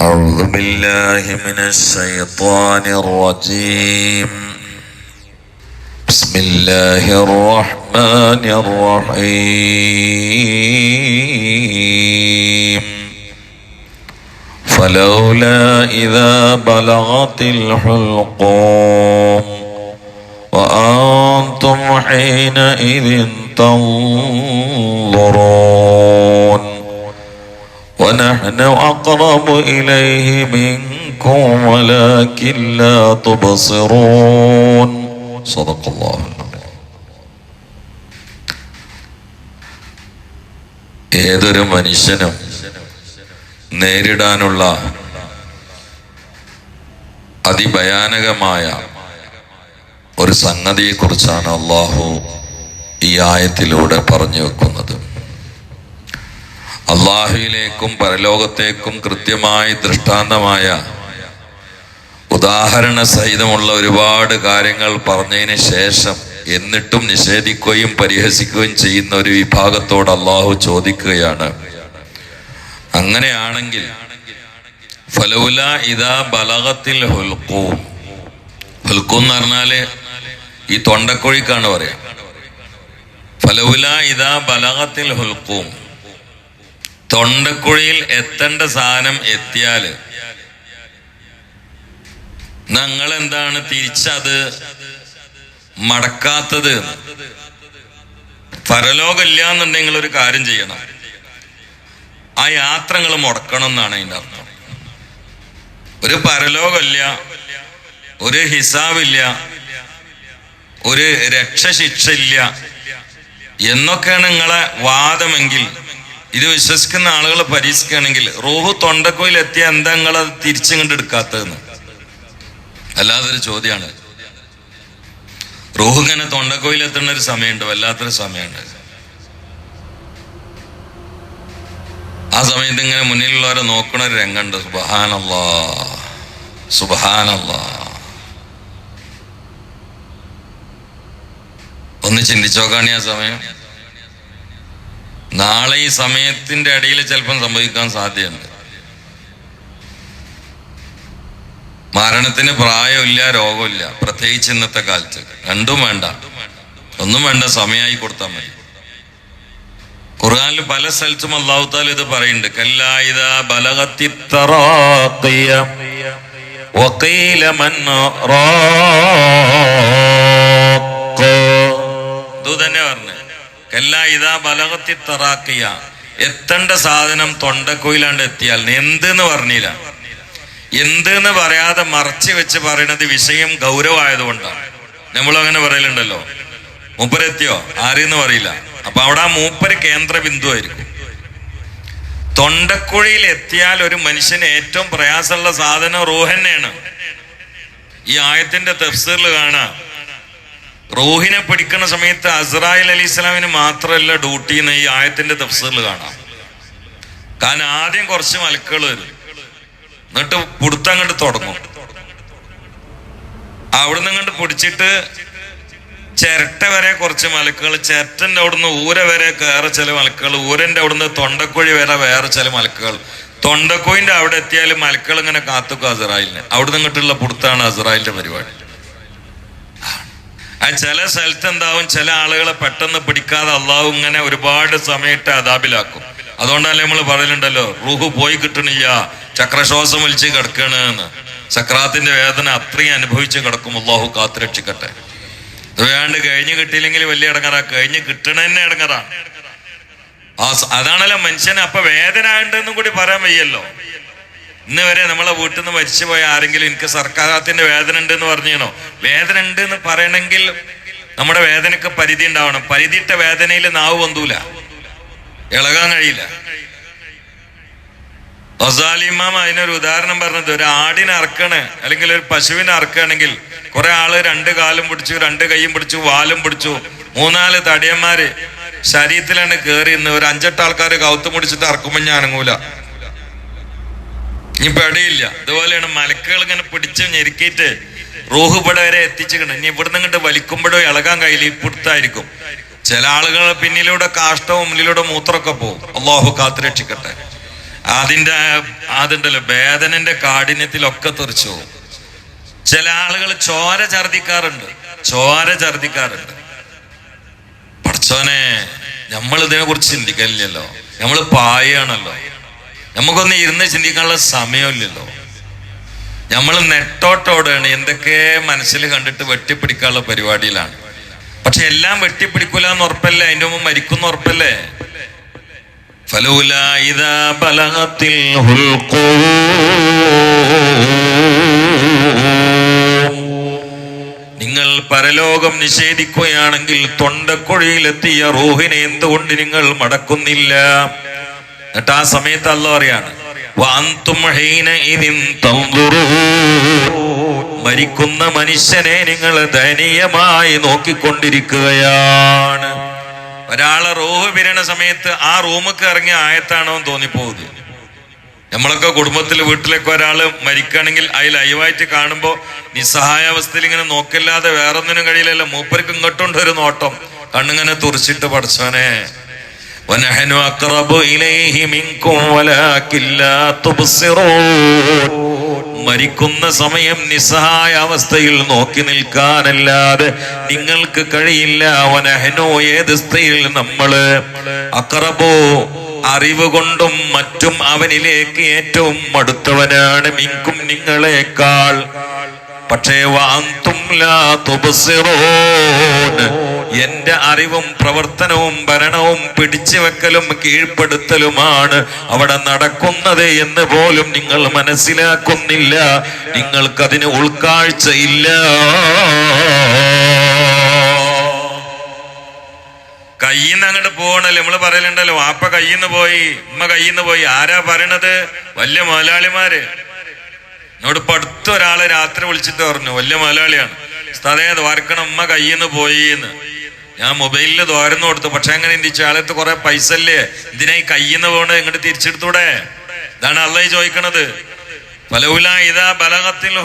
أعوذ بالله من الشيطان الرجيم. بسم الله الرحمن الرحيم. فلولا إذا بلغت الحلقوم وأنتم حينئذ تنظرون. ونحن أقرب إليه منكم ولكن لا تبصرون صدق الله العظيم. ഏതൊരു മനുഷ്യനും നേരിടാനുള്ള അതിഭയാനകമായ ഒരു സംഗതിയെക്കുറിച്ചാണ് അള്ളാഹു ഈ ആയത്തിലൂടെ പറഞ്ഞു വെക്കുന്നത് അള്ളാഹുവിലേക്കും പരലോകത്തേക്കും കൃത്യമായി ദൃഷ്ടാന്തമായ ഉദാഹരണ സഹിതമുള്ള ഒരുപാട് കാര്യങ്ങൾ പറഞ്ഞതിന് ശേഷം എന്നിട്ടും നിഷേധിക്കുകയും പരിഹസിക്കുകയും ചെയ്യുന്ന ഒരു വിഭാഗത്തോട് അള്ളാഹു ചോദിക്കുകയാണ്. അങ്ങനെയാണെങ്കിൽ ഫലൗല ഇതാ ബലകത്തിൽ ഹുൽക്കൂം ഹുൽക്കൂം എന്ന് പറഞ്ഞാൽ ഈ തൊണ്ടക്കുഴിക്കാണ് പറയാ. ഫലൗല ഇതാ ബലകത്തിൽ ഹുൽക്കൂം തൊണ്ടക്കുഴിയിൽ എത്തേണ്ട സാധനം എത്തിയാൽ ഞങ്ങൾ എന്താണ് തിരിച്ചത്? മടക്കാത്തത്. പരലോകമില്ല എന്നുണ്ടെങ്കിൽ ഒരു കാര്യം ചെയ്യണം. ആ യാത്രകൾ മുടക്കണം എന്നാണ് അതിന്റെ അർത്ഥം. ഒരു പരലോകമില്ല ഒരു ഹിസാബില്ല ഒരു രക്ഷശിക്ഷ ഇല്ല എന്നൊക്കെയാണ് നിങ്ങളെ വാദമെങ്കിൽ ഇത് വിശ്വസിക്കുന്ന ആളുകളെ പരീക്ഷിക്കുകയാണെങ്കിൽ റോഹു തൊണ്ടക്കോയിൽ എത്തിയ എന്താ നിങ്ങൾ അത് തിരിച്ചിങ്ങോട്ട് എടുക്കാത്തതെന്ന്? അല്ലാതൊരു ചോദ്യമാണ്. റോഹു ഇങ്ങനെ തൊണ്ടക്കോയിൽ എത്തുന്ന ഒരു സമയമുണ്ട് വല്ലാത്തൊരു സമയമുണ്ട്. ആ സമയത്ത് ഇങ്ങനെ മുന്നിലുള്ളവരെ നോക്കണ ഒരു രംഗമുണ്ട്. സുബഹാനല്ലാ സുബഹാനല്ലാ. ഒന്ന് ചിന്തിച്ചോക്കാണ് ആ സമയം. നാളെ ഈ സമയത്തിന്റെ ഇടയിൽ ചിലപ്പം സംഭവിക്കാൻ സാധ്യതയുണ്ട്. മരണത്തിന് പ്രായമില്ല രോഗമില്ല പ്രത്യേകിച്ച് ഇന്നത്തെ കാലത്ത്. രണ്ടും വേണ്ട. ഒന്നും വേണ്ട സമയമായി കൊടുത്താൽ മതി. ഖുർആാനിൽ പല സ്ഥലത്തും അള്ളാഹുത്താൽ ഇത് പറയുന്നുണ്ട്. കല്ലായുധ തറാഖിയ വഖീല മൻ കല്ലാ ഇതാ ബലകത്തി തറാക്കിയ. എത്തേണ്ട സാധനം തൊണ്ടക്കുയിലാണ്ട് എത്തിയാൽ എന്തെന്ന് പറഞ്ഞില്ല. എന്തെന്ന് പറയാതെ മറച്ചു വെച്ച് പറയണത് വിഷയം ഗൗരവമായതുകൊണ്ടാണ്. നമ്മൾ അങ്ങനെ പറയലുണ്ടല്ലോ. മൂപ്പരെത്തിയോ? ആരെന്ന് പറയില്ല. അപ്പൊ അവിടെ ആ മൂപ്പര് കേന്ദ്ര ബിന്ദുവായിരിക്കും തൊണ്ടക്കുഴിയിൽ എത്തിയാൽ ഒരു മനുഷ്യന് ഏറ്റവും പ്രയാസമുള്ള സാധനം റൂഹന്നെയാണ്. ഈ ആയത്തിന്റെ തഫ്സീറിൽ കാണാം. റൂഹിനെ പഠിക്കുന്ന സമയത്ത് അസ്രായിൽ അലി ഇസ്ലാമിന് മാത്രമല്ല ഡ്യൂട്ടി എന്ന് ഈ ആയത്തിന്റെ തഫ്സറിൽ കാണാം. കാരണം ആദ്യം കുറച്ച് മലക്കുകൾ വരും. എന്നിട്ട് പുടുത്തം അങ്ങോട്ട് തുടങ്ങും. അവിടുന്ന് അങ്ങോട്ട് പിടിച്ചിട്ട് ചിരട്ട വരെ കുറച്ച് മലക്കുകൾ ചിരട്ടന്റെ അവിടുന്ന് ഊര വരെ കയറ ചില മലക്കുകൾ ഊരന്റെ അവിടുന്ന് തൊണ്ടക്കുഴി വരെ വേറെ ചില മലക്കുകൾ. തൊണ്ടക്കുഴിന്റെ അവിടെ എത്തിയാൽ മലക്കുകൾ ഇങ്ങനെ കാത്തുക്കും അസറായിലിന് അവിടുന്ന് ഇങ്ങോട്ടുള്ള പുടുത്താണ് അസറായിലിന്റെ പരിപാടി. ആ ചില സ്ഥലത്ത് എന്താവും ചില ആളുകളെ പെട്ടെന്ന് പിടിക്കാതെ അള്ളാഹു ഇങ്ങനെ ഒരുപാട് സമയത്ത് അതാപിലാക്കും അതുകൊണ്ടല്ലേ നമ്മൾ പറയലുണ്ടല്ലോ റൂഹ് പോയി കിട്ടണില്ല ചക്രശ്വാസം വലിച്ച് കിടക്കണ് ചക്രാത്തിന്റെ വേദന അത്രയും അനുഭവിച്ച് കിടക്കും അള്ളാഹു കാത്തുരക്ഷിക്കട്ടെ വേണ്ട കഴിഞ്ഞ് കിട്ടിയില്ലെങ്കിൽ വലിയ ഇടങ്ങറാ കഴിഞ്ഞ് കിട്ടണ തന്നെ ഇടങ്ങറാ. ആ അതാണല്ലോ മനുഷ്യന് അപ്പൊ വേദന ഉണ്ടെന്നും കൂടി പറയാൻ വയ്യല്ലോ. ഇന്ന് വരെ നമ്മളെ വീട്ടിൽ നിന്ന് മരിച്ചു പോയ ആരെങ്കിലും എനിക്ക് സർക്കാരത്തിന്റെ വേദന ഉണ്ട് എന്ന് പറഞ്ഞോ വേദന ഉണ്ട് എന്ന് പറയണമെങ്കിൽ നമ്മുടെ വേദനക്ക് പരിധി ഉണ്ടാവണം. പരിധിയിട്ട വേദനയിൽ നാവ് പൊന്തൂല. ഇളകാൻ കഴിയില്ല. ഒസാലിമാം അതിനൊരു ഉദാഹരണം പറഞ്ഞത്. ഒരു ആടിനെ അറക്കണ് അല്ലെങ്കിൽ ഒരു പശുവിനെ അറക്കുകയാണെങ്കിൽ കുറെ ആൾ രണ്ട് കാലും പിടിച്ചു രണ്ട് കൈയും പിടിച്ചു വാലും പിടിച്ചു. മൂന്നാൽ തടിയന്മാര് ശരീരത്തിലാണ് കയറി ഇന്ന് ഒരു അഞ്ചെട്ട് ആൾക്കാർ കൗത്ത് മുടിച്ചിട്ട് അറക്കുമ്പോൾ ഞാൻ അനങ്ങൂല. ഇനി പെടയില്ല. ഇതുപോലെയാണ് മലക്കുകൾ ഇങ്ങനെ പിടിച്ച് ഞെരുക്കിയിട്ട് റൂഹ് വരെ എത്തിച്ചിട്ടുണ്ട് ഇനി ഇവിടുന്ന് ഇങ്ങോട്ട് വലിക്കുമ്പോഴോ ഇളകാൻ കയ്യിൽ ഇപ്പിടുത്തായിരിക്കും ചില ആളുകൾ പിന്നിലൂടെ കാഷ്ടവും മുന്നിലൂടെ മൂത്രമൊക്കെ പോകും. അള്ളാഹു കാത്തുരക്ഷിക്കട്ടെ അതിന്റെ അതുണ്ടല്ലോ വേദനന്റെ കാഠിന്യത്തിലൊക്കെ തെറിച്ചു പോകും. ചില ആളുകൾ ചോര ഛർദിക്കാറുണ്ട്. ചോര ഛർദിക്കാറുണ്ട്. പഠിച്ചോനെ നമ്മൾ ഇതിനെ കുറിച്ച് ചിന്തിക്കലില്ലല്ലോ. നമ്മൾ പായാണല്ലോ നമുക്കൊന്ന് ഇരുന്ന് ചിന്തിക്കാനുള്ള സമയമില്ലല്ലോ. നമ്മൾ നെട്ടോട്ടോടാണ് എന്തൊക്കെ മനസ്സിൽ കണ്ടിട്ട് വെട്ടിപ്പിടിക്കാനുള്ള പരിപാടിയിലാണ്. പക്ഷെ എല്ലാം വെട്ടിപ്പിടിക്കൂല എന്ന് ഉറപ്പല്ലേ? അതിന്റെ മുമ്പ് മരിക്കുന്ന ഉറപ്പല്ലേ? ഫലൂല നിങ്ങൾ പരലോകം നിഷേധിക്കുകയാണെങ്കിൽ തൊണ്ടക്കുഴിയിലെത്തിയ റൂഹിനെ എന്തുകൊണ്ട് നിങ്ങൾ മടക്കുന്നില്ല? എന്നിട്ട് ആ സമയത്ത് അല്ല പറയാണ്. മരിക്കുന്ന മനുഷ്യനെ നിങ്ങൾ ദയനീയമായി നോക്കിക്കൊണ്ടിരിക്കുകയാണ്. ഒരാളെ റൂഹ് പിരണ സമയത്ത് ആ റൂമൊക്കെ ഇറങ്ങിയ ആയത്താണോ തോന്നിപ്പോകുന്നത്. നമ്മളൊക്കെ കുടുംബത്തിൽ വീട്ടിലൊക്കെ ഒരാൾ മരിക്കുകയാണെങ്കിൽ അതിൽ ലൈവായിട്ട് കാണുമ്പോൾ നിസ്സഹായാവസ്ഥയിൽ ഇങ്ങനെ നോക്കില്ലാതെ വേറൊന്നിനും കഴിയില്ലല്ലോ. മൂപ്പർക്ക് ഇങ്ങോട്ടുണ്ട് ഒരു നോട്ടം. കണ്ണിങ്ങനെ തുറച്ചിട്ട് പഠിച്ചവനെ. وَنَحْنُ أَقْرَبُ إِلَيْهِ مِنكُمْ وَلَكِنْ لَا تُبْصِرُونَ മരിക്കുന്ന സമയം നിസ്സഹായ അവസ്ഥയിൽ നോക്കി നിൽക്കാനല്ലാതെ നിങ്ങൾക്ക് കഴിയില്ല വനഹനോ ഏത് സ്ഥയിൽ നമ്മള് അക്രബോ അറിവ് കൊണ്ടും മറ്റും അവനിലേക്ക് ഏറ്റവും അടുത്തവനാണ് മിങ്കും നിങ്ങളെക്കാൾ പക്ഷേ വാന്തും ലാ തുബ്സിറൂൻ. എന്റെ അറിവും പ്രവർത്തനവും ഭരണവും പിടിച്ചു വെക്കലും കീഴ്പ്പെടുത്തലുമാണ് അവിടെ നടക്കുന്നത് എന്ന് പോലും നിങ്ങൾ മനസ്സിലാക്കുന്നില്ല. നിങ്ങൾക്കതിന് ഉൾക്കാഴ്ചയില്ല. കയ്യിന്ന് അങ്ങോട്ട് പോകണല്ലോ? നമ്മൾ പറയലുണ്ടല്ലോ വാപ്പ കയ്യിന്ന് പോയി ഉമ്മ കയ്യിന്ന് പോയി. ആരാ പറയണത്? വലിയ മുതലാളിമാര്. എന്നോട് ഇപ്പൊ അടുത്ത ഒരാളെ രാത്രി വിളിച്ചിട്ട് പറഞ്ഞു വലിയ മുതലാളിയാണ്. സ്ഥലേ ദ്വാരക്കണം ഉമ്മ കയ്യിന്ന് പോയി എന്ന്. ഞാൻ മൊബൈലിൽ ദ്വാരം കൊടുത്തു. പക്ഷെ അങ്ങനെ എന്റെ ആളത്ത് കുറെ പൈസ അല്ലേ ഇതിനായി കയ്യുന്ന കയ്യിന്ന് പോകണത് ഇങ്ങോട്ട് തിരിച്ചെടുത്തൂടെ? ഇതാണ് അള്ളഹി ചോദിക്കണത്. ഫലവുല ഇതാ ബലകത്തിൽ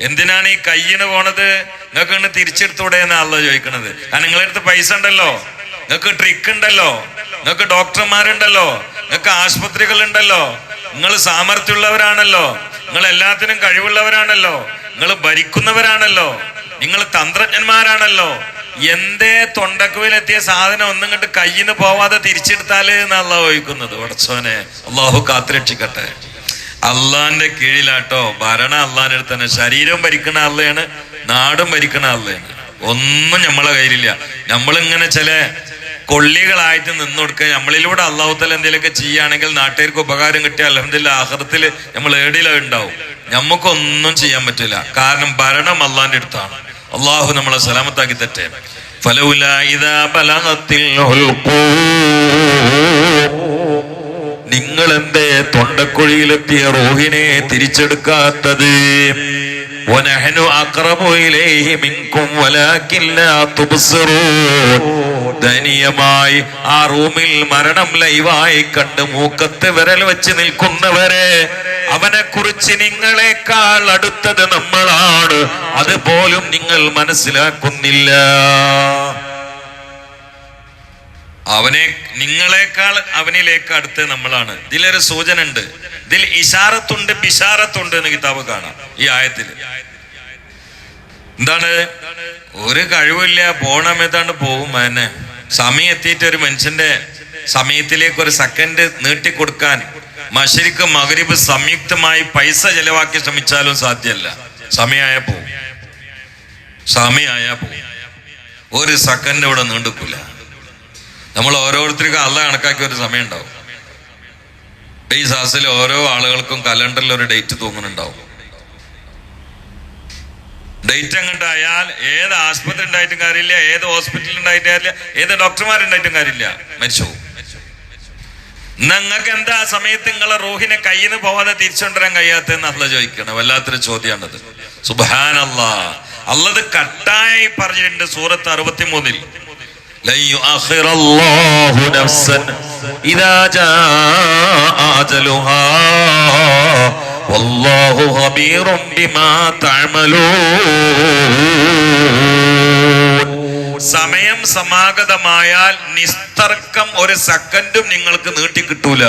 എന്തിനാണ് ഈ കയ്യിന് പോണത് നിങ്ങൾക്ക് ഇങ്ങനെ തിരിച്ചെടുത്തൂടെ എന്ന് അള്ള ചോദിക്കണത്. കാരണം നിങ്ങളുടെ അടുത്ത് പൈസ ഉണ്ടല്ലോ. നിങ്ങൾക്ക് ട്രിക്ക് ഉണ്ടല്ലോ. നിങ്ങൾക്ക് ഡോക്ടർമാരുണ്ടല്ലോ. നിങ്ങൾക്ക് ആശുപത്രികൾ ഉണ്ടല്ലോ നിങ്ങൾ സാമർഥ്യമുള്ളവരാണല്ലോ. നിങ്ങൾ എല്ലാത്തിനും കഴിവുള്ളവരാണല്ലോ. നിങ്ങൾ ഭരിക്കുന്നവരാണല്ലോ. നിങ്ങൾ തന്ത്രജ്ഞന്മാരാണല്ലോ. എന്തേ തൊണ്ടക്കുവിലെത്തിയ സാധനം ഒന്നും കണ്ട് കയ്യിന്ന് പോവാതെ തിരിച്ചെടുത്താൽ എന്നുള്ള ചോദിക്കുന്നത്? ഉടച്ചോനെ അള്ളാഹു കാത്തുരക്ഷിക്കട്ടെ. അള്ളാന്റെ കീഴിലാട്ടോ ഭരണ അള്ളാന്റെ അടുത്ത് തന്നെ. ശരീരം ഭരിക്കണ അള്ളയാണ് നാടും ഭരിക്കണ അള്ളയാണ്. ഒന്നും നമ്മളെ കയ്യിലില്ല. നമ്മളിങ്ങനെ ചില കൊള്ളികളായിട്ട് നിന്ന് കൊടുക്കുക നമ്മളിലൂടെ അള്ളാഹുത്തല എന്തെങ്കിലുമൊക്കെ ചെയ്യുകയാണെങ്കിൽ നാട്ടുകാർക്ക് ഉപകാരം കിട്ടിയ അലഹമില്ല ആഹൃത്തിൽ നമ്മൾ ഏടിലുണ്ടാവും നമുക്കൊന്നും ചെയ്യാൻ പറ്റില്ല. കാരണം ഭരണം അള്ളാന്റെ അടുത്താണ്. അള്ളാഹു നമ്മളെ സലാമത്താക്കി തെറ്റേ എന്തേ തൊണ്ടക്കുഴിയിലെത്തിയ റോഹിനെ തിരിച്ചെടുക്കാത്തത്? ദയനീയമായി ആ റൂമിൽ മരണം ലൈവായി കണ്ട് മൂക്കത്ത് വിരൽ വെച്ച് നിൽക്കുന്നവരെ അവനെ കുറിച്ച് നിങ്ങളെക്കാൾ അടുത്തത് നമ്മളാണ്. അതുപോലും നിങ്ങൾ മനസ്സിലാക്കുന്നില്ല. അവനെ നിങ്ങളെക്കാൾ അവനിലേക്ക് അടുത്ത് നമ്മളാണ്. ഇതിലൊരു സൂചന ഉണ്ട് ഇതിൽ ഇഷാറത്തുണ്ട് ബിഷാറത്തുണ്ട് എന്ന് കിതാബ് കാണാം ഈ ആയത്തിൽ. എന്താണ്? ഒരു കഴിവില്ല പോണമേതാണ് പോകും അതിനെ സമയം എത്തിയിട്ട് ഒരു മനുഷ്യന്റെ സമയത്തിലേക്ക് ഒരു സെക്കൻഡ് നീട്ടിക്കൊടുക്കാൻ മഷരിക്ക് മകരിബ് സംയുക്തമായി പൈസ ചെലവാക്കി ശ്രമിച്ചാലും സാധ്യമല്ല. സമയമായ പോ സമയമായ പോ ഒരു സെക്കൻഡ് ഇവിടെ നീണ്ടുക്കില്ല നമ്മൾ ഓരോരുത്തർക്കും അല്ല കണക്കാക്കി ഒരു സമയം ഉണ്ടാവും. ഈ സാസിൽ ഓരോ ആളുകൾക്കും കലണ്ടറിൽ ഒരു ഡേറ്റ് തോന്നുന്നുണ്ടാവും ഡേറ്റ് അങ്ങോട്ടായാൽ ഏത് ആശുപത്രി ഉണ്ടായിട്ടും കാര്യമില്ല ഏത് ഹോസ്പിറ്റലിൽ ഉണ്ടായിട്ടും കാര്യമില്ല ഏത് ഡോക്ടർമാരുണ്ടായിട്ടും കാര്യമില്ല. മരിച്ചു പോകും നിങ്ങൾക്ക് എന്താ ആ സമയത്ത് നിങ്ങളെ റൂഹിനെ കയ്യിൽ നിന്ന് പോവാതെ തിരിച്ചുകൊണ്ടുവരാൻ കഴിയാത്തെന്ന് അല്ല ചോദിക്കണം വല്ലാത്തൊരു ചോദ്യമാണത് സുബാൻ അല്ലാ അല്ലത് കട്ടായി പറഞ്ഞിട്ടുണ്ട് സൂറത്ത് അറുപത്തിമൂന്നിൽ لن يؤخر الله نفسا إذا جاء أجلها والله خبير بما تعملون സമയം സമാഗതമായാൽ നിസ്തർക്കം ഒരു സെക്കൻഡും നിങ്ങൾക്ക് നീട്ടി നീട്ടിക്കിട്ടൂല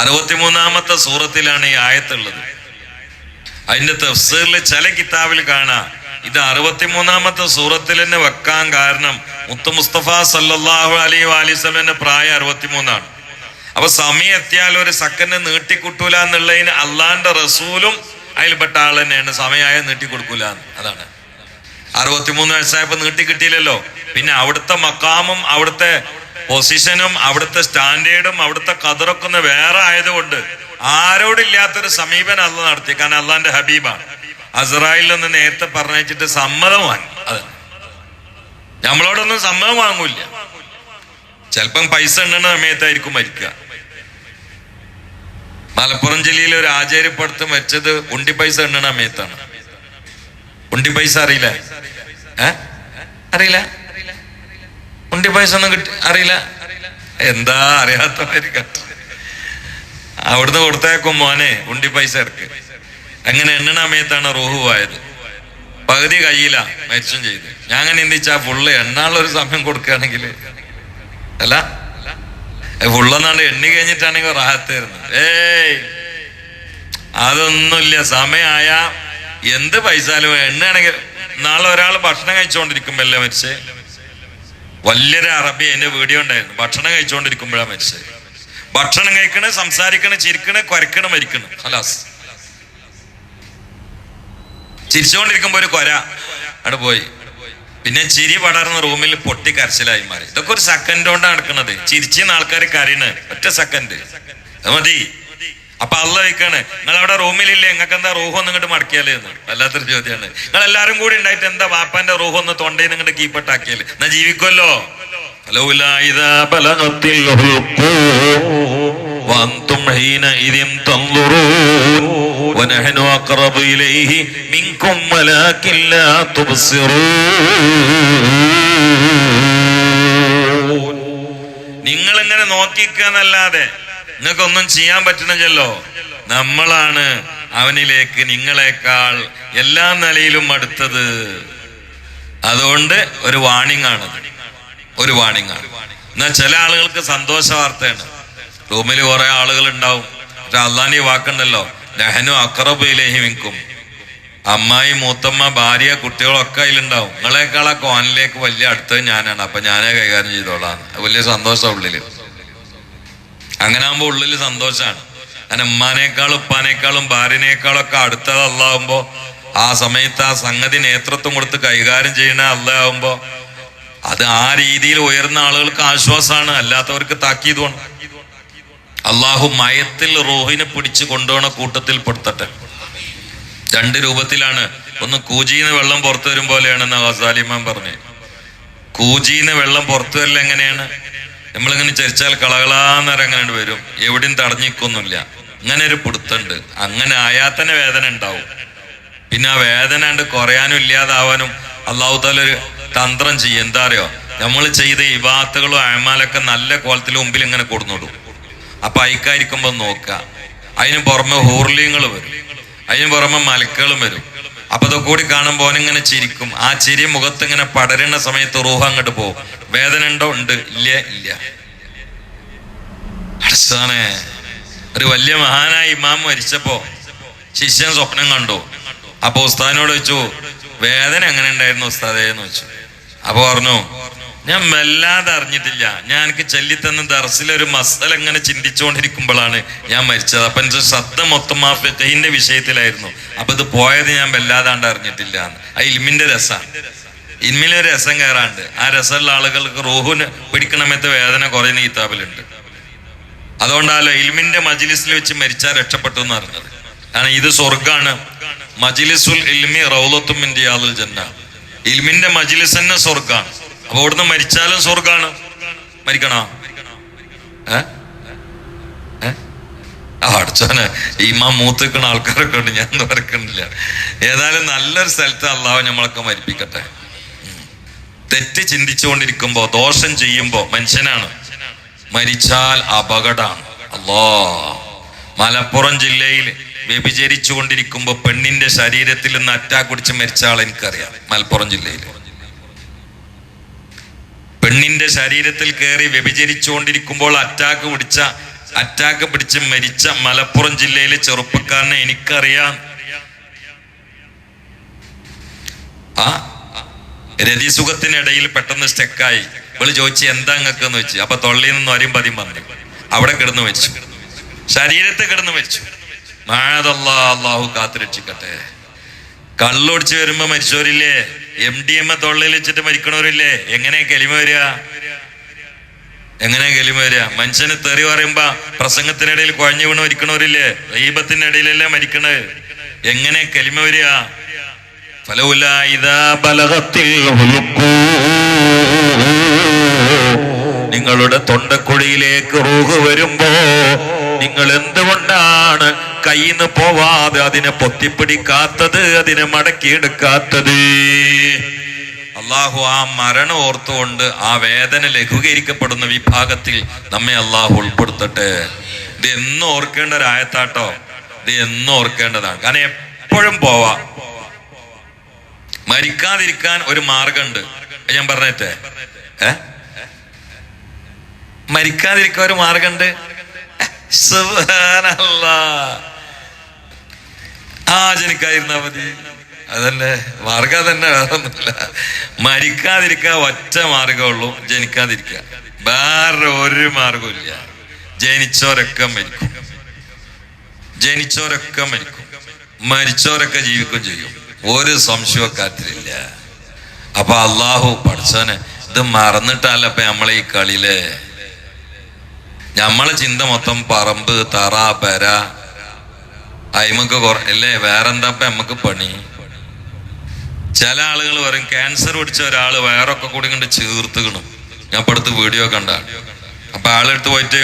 അറുപത്തിമൂന്നാമത്തെ സൂറത്തിലാണ് ഈ ആയത്തുള്ളത്. അതിന്റെ തഫ്സീറിൽ ചില കിതാബിൽ കാണാം. ഇത് അറുപത്തിമൂന്നാമത്തെ സൂറത്തിൽ തന്നെ വെക്കാൻ കാരണം മുത്തു മുസ്തഫ സല്ലാഹു അലൈഹി വാലിസ്വലിന്റെ പ്രായം അറുപത്തിമൂന്നാണ്. അപ്പൊ സമയം എത്തിയാൽ ഒരു സെക്കൻഡ് നീട്ടിക്കിട്ടൂല എന്നുള്ളതിന് അള്ളാന്റെ റസൂലും അതിൽപ്പെട്ട ആൾ തന്നെയാണ്. സമയമായ നീട്ടിക്കൊടുക്കൂല. അതാണ്. അറുപത്തിമൂന്ന് വയസ്സായപ്പോ നീട്ടി കിട്ടിയില്ലല്ലോ. പിന്നെ അവിടുത്തെ മക്കാമും അവിടുത്തെ പൊസിഷനും അവിടുത്തെ സ്റ്റാൻഡേർഡും അവിടുത്തെ കതറൊക്കെ ഒന്ന് വേറെ ആയതുകൊണ്ട് ആരോടില്ലാത്തൊരു സമീപനം അല്ല നടത്തി. കാരണം അള്ളാന്റെ ഹബീബാണ് അസറായിൽ നിന്ന് നേരത്തെ പറഞ്ഞിട്ട് സമ്മതം വാങ്ങി. അത്. നമ്മളോടൊന്നും സമ്മതം വാങ്ങൂല ചിലപ്പം പൈസ ഉണ്ടെന്ന സമയത്തായിരിക്കും മരിക്കുക. മലപ്പുറം ജില്ലയിൽ ഒരു ആചാര്യപ്പുറത്ത് വെച്ചത് ഉണ്ടി പൈസ ഉണ്ടെന്ന സമയത്താണ്. ഉണ്ടി പൈസ അറിയില്ല. അറിയില്ല? ഉണ്ടി പൈസ ഒന്നും കിട്ടി അറിയില്ല. എന്താ അറിയാത്ത അവിടുന്ന് കൊടുത്തേക്കും മോനെ ഉണ്ടി പൈസ ഇറക്ക് അങ്ങനെ എണ്ണണ സമയത്താണ് റോഹു പോയത്. പകുതി കയ്യില മരിച്ചും ചെയ്ത്. ഞാൻ അങ്ങനെ എന്തിച്ചാ ഫുള്ള് എണ്ണാനുള്ള ഒരു സമയം കൊടുക്കുകയാണെങ്കിൽ. അല്ല? ഫുള്ളെന്നാണ്ട് എണ്ണി കഴിഞ്ഞിട്ടാണെങ്കിൽ റാഹത്ത് തരുന്നത്. ഏയ്! അതൊന്നുമില്ല. സമയമായ എന്ത് പൈസാലും എണ്ണയാണെങ്കിൽ നാളെ ഒരാൾ ഭക്ഷണം കഴിച്ചുകൊണ്ടിരിക്കുമ്പോഴല്ലേ മരിച്ചേ? വലിയൊരു അറബി എന്റെ വീഡിയോ ഉണ്ടായിരുന്നു. ഭക്ഷണം കഴിച്ചുകൊണ്ടിരിക്കുമ്പോഴാണ് മരിച്ചത്. ഭക്ഷണം കഴിക്കണേ സംസാരിക്കണേ ചിരിക്കണേ കുരക്കണേ മരിക്കണം. ഹലാസ് ചിരിച്ചുകൊണ്ടിരിക്കുമ്പോ ഒരു കൊര അവിടെ പോയി. പിന്നെ ചിരി പടർന്ന റൂമിൽ പൊട്ടി കരച്ചിലായി മാറി. ഇതൊക്കെ ഒരു സെക്കൻഡ് കൊണ്ടാണ് നടക്കുന്നത് ചിരിച്ചിന്ന് ആൾക്കാർ കരയണ്. ഒറ്റ സെക്കൻഡ് മതി. അപ്പൊ അല്ല വയ്ക്കാണ് നിങ്ങൾ അവിടെ റൂമിലില്ലേ നിങ്ങൾക്ക് എന്താ റൂഹ് ഒന്ന് ഇങ്ങോട്ട് മടക്കിയാലേ എന്ന് വല്ലാത്തൊരു ചോദ്യമാണ് നിങ്ങൾ എല്ലാരും കൂടി ഉണ്ടായിട്ട് എന്താ വാപ്പാന്റെ റൂഹ് ഒന്ന് തൊണ്ടയിൽ നിങ്ങോട്ട് കീപ്പട്ടാക്കിയാല് എന്നാ ജീവിക്കുമല്ലോ فلولا إذا بلغت الحلقوم وأنتم حينئذ تنظرون ونحن أقرب إليه منكم ولكن لا تبصرون നിങ്ങൾ ഇങ്ങനെ നോക്കിക്കാന്നല്ലാതെ നിങ്ങൾക്കൊന്നും ചെയ്യാൻ പറ്റുന്നില്ലല്ലോ നമ്മളാണ് അവനിലേക്ക് നിങ്ങളെക്കാൾ എല്ലാ നിലയിലും അടുത്തത്. അതുകൊണ്ട് ഒരു വാണിംഗ് ആണ് ഒരു വാണിംഗ് ആണ്. എന്നാൽ ചില ആളുകൾക്ക് സന്തോഷ വാർത്തയാണ്. റൂമിൽ കുറെ ആളുകൾ ഉണ്ടാവും പക്ഷെ അള്ളാന്റെ വാക്കുണ്ടല്ലോ. ലഹനു അക്രബിലേഹി വിൽക്കും അമ്മായി മൂത്തമ്മ ഭാര്യ കുട്ടികളൊക്കെ അതിലുണ്ടാവും. നിങ്ങളെക്കാളൊക്കെ കോനിലേക്ക് വലിയ അടുത്തത് ഞാനാണ്. അപ്പൊ ഞാനേ കൈകാര്യം ചെയ്തോളാം. വലിയ സന്തോഷം ഉള്ളിൽ. അങ്ങനെ ആകുമ്പോൾ ഉള്ളിൽ സന്തോഷാണ്. അങ്ങനെ ഉമ്മാനേക്കാളും ഉപ്പാനേക്കാളും ഭാര്യനേക്കാളും ഒക്കെ അടുത്തത് അള്ളാവുമ്പോ ആ സമയത്ത് ആ സംഗതി നേതൃത്വം കൊടുത്ത് കൈകാര്യം ചെയ്യുന്ന അള്ളാവുമ്പോ അത് ആ രീതിയിൽ ഉയർന്ന ആളുകൾക്ക് ആശ്വാസമാണ് അല്ലാത്തവർക്ക് താക്കീതുമാണ് അള്ളാഹു മയത്തിൽ റോഹിനെ പിടിച്ച് കൊണ്ടുപോണ കൂട്ടത്തിൽ പെടുത്തട്ടെ. രണ്ട് രൂപത്തിലാണ്. ഒന്ന് കൂജിന്ന് വെള്ളം പുറത്തു വരും പോലെയാണെന്ന് ഹസാലിമാൻ പറഞ്ഞു. കൂജിന്ന് വെള്ളം പുറത്തു വരൽ എങ്ങനെയാണ്? നമ്മളിങ്ങനെ ചരിച്ചാൽ കളകളാന്നേരം അങ്ങനെ വരും. എവിടെയും തടഞ്ഞിക്കൊന്നുമില്ല അങ്ങനെ ഒരു പിടുത്തുണ്ട് അങ്ങനെ ആയാൽ തന്നെ വേദന ഉണ്ടാവും. പിന്നെ ആ വേദന ഉണ്ട് കുറയാനും ഇല്ലാതാവാനും അള്ളാഹു താല ഒരു തന്ത്രം ചെയ്യും. എന്താ അറിയോ? നമ്മൾ ചെയ്ത ഇവാത്തുകളും അയമാലൊക്കെ നല്ല കോലത്തിൽ മുമ്പിൽ ഇങ്ങനെ കൊടുന്നിടും. അപ്പൊ അയക്കായിരിക്കുമ്പോ നോക്കുക. അതിന് പുറമെ ഹൂർലിങ്ങൾ വരും. അതിന് പുറമെ മലക്കുകളും വരും. അപ്പൊ അത് കൂടി കാണുമ്പോൾ അവനിങ്ങനെ ചിരിക്കും. ആ ചിരി മുഖത്ത് ഇങ്ങനെ പടരുന്ന സമയത്ത് റൂഹ അങ്ങോട്ട് പോകും. വേദന ഉണ്ടോ? ഉണ്ട്. ഇല്ല ഇല്ല. അടിസ്ഥാനെ ഒരു വലിയ മഹാനായ ഇമാം മരിച്ചപ്പോ ശിഷ്യൻ സ്വപ്നം കണ്ടു. അപ്പൊ ഉസ്താദിനോട് വെച്ചു വേദന എങ്ങനെ ഉണ്ടായിരുന്നു ഉസ്താദേ എന്ന് വെച്ചു അപ്പൊ പറഞ്ഞു ഞാൻ വല്ലാതെ അറിഞ്ഞിട്ടില്ല. ഞാൻ എനിക്ക് ചൊല്ലിത്തന്ന ദർസിലൊരു മസല ഇങ്ങനെ ചിന്തിച്ചുകൊണ്ടിരിക്കുമ്പോഴാണ് ഞാൻ മരിച്ചത്. അപ്പൊ എന്റെ ശ്രദ്ധ മൊത്തം ആ ഫെറ്റഹിന്റെ വിഷയത്തിലായിരുന്നു. അപ്പൊ ഇത് പോയത് ഞാൻ വല്ലാതാണ്ട് അറിഞ്ഞിട്ടില്ല എന്ന്. ആ ഇൽമിന്റെ രസമാണ് ഇൽമിലൊരു രസം കയറാണ്ട്. ആ രസമുള്ള ആളുകൾക്ക് റോഹുന് പിടിക്കണമെത്ത വേദന കുറെ നീത്താബിലുണ്ട് അതുകൊണ്ടാലോ ഇൽമിന്റെ മജിലിസിൽ വെച്ച് മരിച്ചാൽ രക്ഷപ്പെട്ടു എന്ന് അറിഞ്ഞത് കാരണം ഇത് സ്വർഗാണ് മജിലിസുൽ ഇൽമി റൗലത്തും ഇന്ത്യാദുൽ ജന്ന. ഇൽമിന്റെ മജിലിസ് തന്നെ സ്വർഗാണ് അപ്പൊ അവിടുന്ന് മരിച്ചാലും സ്വർഗാണ് മരിക്കണോ? അടച്ചോനെ ഇമാ മൂത്തിക്കണ ആൾക്കാരൊക്കെ ഉണ്ട് ഞാൻ വരക്കണില്ല. ഏതായാലും നല്ലൊരു സ്ഥലത്ത് അള്ളാഹു നമ്മളൊക്കെ മരിപ്പിക്കട്ടെ. തെറ്റ് ചിന്തിച്ചുകൊണ്ടിരിക്കുമ്പോ ദോഷം ചെയ്യുമ്പോ മനുഷ്യനാണ്. മരിച്ചാൽ അപകടമാണ് അല്ലോ മലപ്പുറം ജില്ലയിൽ വ്യഭിചരിച്ചു കൊണ്ടിരിക്കുമ്പോ പെണ്ണിന്റെ ശരീരത്തിൽ നിന്ന് അറ്റാക്ക് പിടിച്ച് മരിച്ച ആൾ എനിക്കറിയാം മലപ്പുറം ജില്ലയിൽ പെണ്ണിന്റെ ശരീരത്തിൽ കയറി വ്യഭിചരിച്ചുകൊണ്ടിരിക്കുമ്പോൾ അറ്റാക്ക് പിടിച്ച അറ്റാക്ക് പിടിച്ച് മരിച്ച മലപ്പുറം ജില്ലയിലെ ചെറുപ്പക്കാരനെ എനിക്കറിയാം. ആ രതിസുഖത്തിനിടയിൽ പെട്ടെന്ന് സ്റ്റെക്കായി ഇവൾ ചോദിച്ചു എന്താ എന്ന് വെച്ച് അപ്പൊ തൊള്ളിയിൽ നിന്ന് വരും പതിയും പറഞ്ഞു. അവിടെ കിടന്നു വെച്ചു ശരീരത്തെ കിടന്നു വെച്ചു മാഴതല്ലാ അള്ളാഹു കാത്തുരക്ഷിക്കട്ടെ. കള്ളൊടിച്ച് വരുമ്പോ മരിച്ചവരില്ലേ? എം ഡി എം തൊള്ളയിൽ വെച്ചിട്ട് മരിക്കണവരില്ലേ? എങ്ങനെ കെലിമ വരിക? എങ്ങനെ കെലിമ വരിക? മനുഷ്യന് തെറി പറയുമ്പോ പ്രസംഗത്തിനിടയിൽ കുഴഞ്ഞു വീണ് മരിക്കണവരില്ലേ? ദൈവത്തിന്റെ ഇടയിലല്ലേ മരിക്കണത് എങ്ങനെ കെലിമ വരിക? ഫലവുല നിങ്ങളുടെ തൊണ്ടക്കുഴിയിലേക്ക് റൂഹ് വരുമ്പോ നിങ്ങൾ എന്തുകൊണ്ടാണ് കയ്യിൽ നിന്ന് പോവാതെ അതിനെ പൊത്തിപ്പിടിക്കാത്തത് അതിനെ മടക്കിയെടുക്കാത്തത്. അള്ളാഹു ആ മരണം ഓർത്തുകൊണ്ട് ആ വേദന ലഘൂകരിക്കപ്പെടുന്ന വിഭാഗത്തിൽ നമ്മെ അള്ളാഹു ഉൾപ്പെടുത്തട്ടെ. ഇത് എന്നും ഓർക്കേണ്ട ഒരു ആയത്താട്ടോ. ഇത് എന്നും ഓർക്കേണ്ടതാണ്. കാരണം എപ്പോഴും പോവാ. മരിക്കാതിരിക്കാൻ ഒരു മാർഗമുണ്ട്. ഞാൻ പറഞ്ഞേറ്റേ ഏ? മരിക്കാതിരിക്കാൻ ഒരു മാർഗമുണ്ട്. ആ മതി. അതല്ലേ? മാർഗം തന്നെ വേറൊന്നുമില്ല. മരിക്കാതിരിക്ക ഒറ്റ മാർഗമുള്ളൂ ജനിക്കാതിരിക്കുക വേറെ ഒരു മാർഗമില്ല ജനിച്ചവരൊക്കെ മരിക്കും. ജനിച്ചവരൊക്കെ മരിക്കും. മരിച്ചവരൊക്കെ ജീവിക്കും ചെയ്യും. ഒരു സംശയവും കാര്യത്തിലില്ല അപ്പൊ അള്ളാഹു പഠിച്ചോനെ ഇത് മറന്നിട്ടല്ല ഇപ്പൊ നമ്മളെ ഈ കളിയിൽ. നമ്മളെ ചിന്ത മൊത്തം പറമ്പ് തറ പെര അയിമക്ക് അല്ലേ വേറെന്താ നമ്മക്ക് നമുക്ക് പണി? ചില ആളുകൾ പറയും ക്യാൻസർ പിടിച്ച ഒരാൾ വയറൊക്കെ കൂടി കണ്ട് ചീർത്തുകണം ഞാൻ അടുത്ത് വീഡിയോ കണ്ട അപ്പൊ ആളെടുത്ത് പോയിട്ട്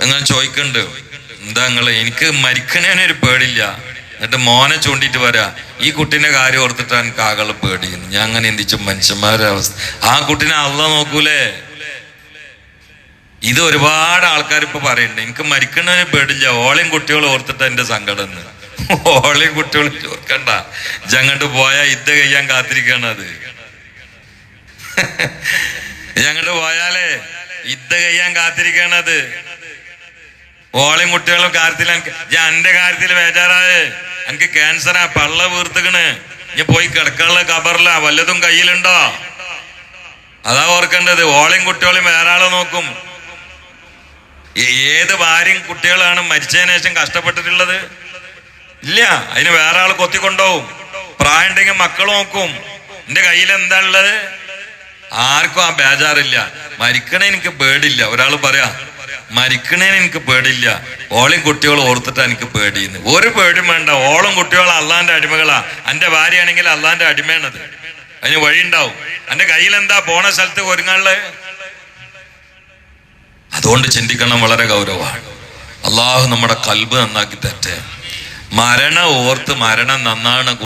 നിങ്ങൾ ചോദിക്കണ്ട് എന്താ നിങ്ങൾ എനിക്ക് മരിക്കണേനെ ഒരു പേടില്ല എന്നിട്ട് മോനെ ചൂണ്ടിട്ട് വരാ ഈ കുട്ടീനെ കാര്യം ഓർത്തിട്ടാണ് എനിക്ക് ആകൾ പേടിക്കുന്നു ഞാൻ അങ്ങനെ എന്തിച്ചു മനുഷ്യന്മാരുടെ അവസ്ഥ. ആ കുട്ടീനെ അള്ള നോക്കൂലേ? ഇത് ഒരുപാട് ആൾക്കാർ ഇപ്പൊ പറയുന്നുണ്ട്. എനിക്ക് മരിക്കണതിന് പേടില്ല. ഓളയും കുട്ടികളും ഓർത്തിട്ട് എന്റെ സങ്കടം എന്ന്. ഓളയും കുട്ടികളും ചോർക്കണ്ട ഞങ്ങട്ട് പോയാൽ ഇത് കഴിയാൻ കാത്തിരിക്കണം അത്. ഞങ്ങോട്ട് പോയാലേ ഇത് കഴിയാൻ കാത്തിരിക്കണത് ഓളയും കുട്ടികളും കാര്യത്തിൽ ഞാൻ എന്റെ കാര്യത്തിൽ ബേജാറായേ. എനിക്ക് ക്യാൻസറാ പള്ള വീർത്തുക്കണ്. ഞാൻ പോയി കിടക്കാനുള്ള കബറില വല്ലതും കയ്യിലുണ്ടോ? അതാ ഓർക്കേണ്ടത്. ഓളയും കുട്ടികളെയും വേറെ ആളെ നോക്കും. ഏത് ഭാര്യയും കുട്ടികളാണ് മരിച്ചതിന് ശേഷം കഷ്ടപ്പെട്ടിട്ടുള്ളത്? ഇല്ല. അതിന് വേറെ ആൾ കൊത്തിക്കൊണ്ടോവും പ്രായം ഉണ്ടെങ്കിൽ മക്കൾ നോക്കും. എന്റെ കയ്യിൽ എന്താ ഉള്ളത്? ആർക്കും ആ ബേജാറില്ല. മരിക്കണേ എനിക്ക് പേടില്ല ഒരാൾ പറയാ മരിക്കണേന് എനിക്ക് പേടില്ല ഓളും കുട്ടികളും ഓർത്തിട്ടാ എനിക്ക് പേടിയെന്ന്. ഒരു പേടിയും വേണ്ട. ഓളും കുട്ടികളും അള്ളാന്റെ അടിമകളാ. എന്റെ ഭാര്യയാണെങ്കിൽ അള്ളാന്റെ അടിമയാണത്. അതിന് വഴിയുണ്ടാവും. എന്റെ കയ്യിൽ എന്താ? പോണ സ്ഥലത്ത് ഒരുങ്ങാനുള്ളത്? അതുകൊണ്ട് ചിന്തിക്കണം വളരെ ഗൗരവമാണ്. അള്ളാഹു നമ്മുടെ കൽബ് നന്നാക്കി തട്ടെ മരണ ഓർത്ത് മരണം നന്നാണ്